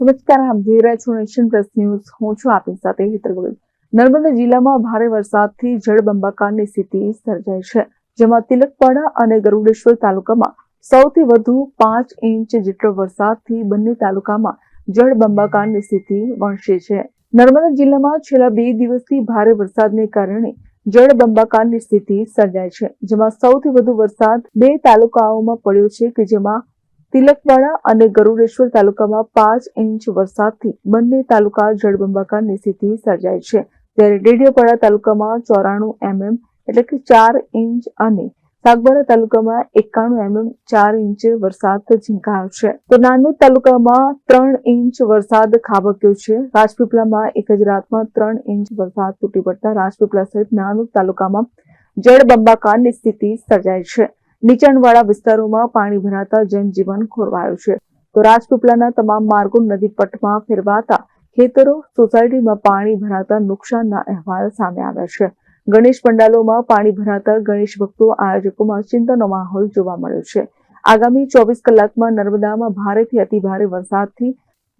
નમસ્કાર, આપ જોઈ રહ્યા છો નેશન પ્લસ ન્યૂઝ. હું છું આપની સાથે હેતર ગોવિંદ. નર્મદા જિલ્લામાં ભારે વરસાદથી જળબંબાકારની સ્થિતિ સર્જાઈ છે, જેમાં તિલકપાડા અને ગરુડેશ્વર તાલુકામાં સૌથી વધુ પાંચ ઇંચ જેટલો વરસાદથી બંને તાલુકામાં જળબંબાકારની સ્થિતિ વણસી છે. નર્મદા જિલ્લામાં છેલ્લા બે દિવસથી ભારે વરસાદને કારણે જળબંબાકારની સ્થિતિ સર્જાઈ છે, જેમાં સૌથી વધુ વરસાદ બે તાલુકાઓમાં પડ્યો છે, કે જેમાં તિલકવાડા અને ગરુડેશ્વર તાલુકામાં પાંચ ઇંચ વરસાદથી બંને તાલુકા જળબંબાકારની સ્થિતિ સર્જાઈ છે. ત્યારે ડેડિયાપાડા તાલુકામાં ચોરાણું એમએમ એટલે કે ચાર ઇંચ અને સાગબારા તાલુકામાં એકાણું એમએમ ચાર ઇંચ વરસાદ ઝીંકાયો છે. તો નાંદોદ તાલુકામાં ત્રણ ઇંચ વરસાદ ખાબક્યો છે. રાજપીપળામાં એક જ રાતમાં ત્રણ ઇંચ વરસાદ તૂટી પડતા રાજપીપળા સહિત નાંદોદ તાલુકામાં જળબંબાકારની સ્થિતિ સર્જાઈ છે. નીચાણવાળા વિસ્તારોમાં પાણી ભરાતા જનજીવન ખોરવાયું છે. તો રાજપીપળાના તમામ માર્ગો નદી પટમાં ફેરવાતા ખેતરો, સોસાયટીમાં પાણી ભરાતા નુકસાનના અહેવાલ સામે આવ્યા છે. ગણેશ પંડાલોમાં પાણી ભરાતા ગણેશ ભક્તો આયોજકોમાં ચિંતાનો માહોલ જોવા મળ્યો છે. આગામી ચોવીસ કલાકમાં નર્મદામાં ભારેથી અતિભારે વરસાદથી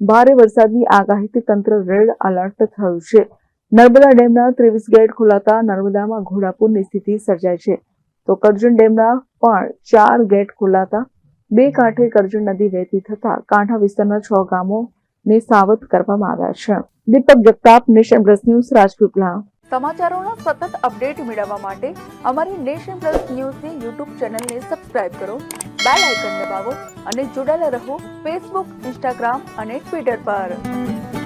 ભારે વરસાદની આગાહીથી તંત્ર રેડ એલર્ટ થયું છે. નર્મદા ડેમના ત્રેવીસ ગેટ ખોલાતા નર્મદામાં ઘોડાપૂરની સ્થિતિ સર્જાય છે. તો કરજણ ડેમના પણ ચાર ગેટ ખોલાતા. બે કાંઠે કરજણ નદી વહેતી થતા કાંઠા વિસ્તારના છ ગામોને સાવધ કરવામાં આવ્યા છે. Deepak Jagtap nation plus news Rajpipla. સમાચારોના સતત અપડેટ મેળવવા માટે અમારી નેશન પ્લસ ન્યૂઝની યુટ્યુબ ચેનલને સબસ્ક્રાઇબ કરો બેલ આઇકન દબાવો અને જોડાયેલા રહો ફેસબુક ઇન્સ્ટાગ્રામ અને ટ્વિટર પર.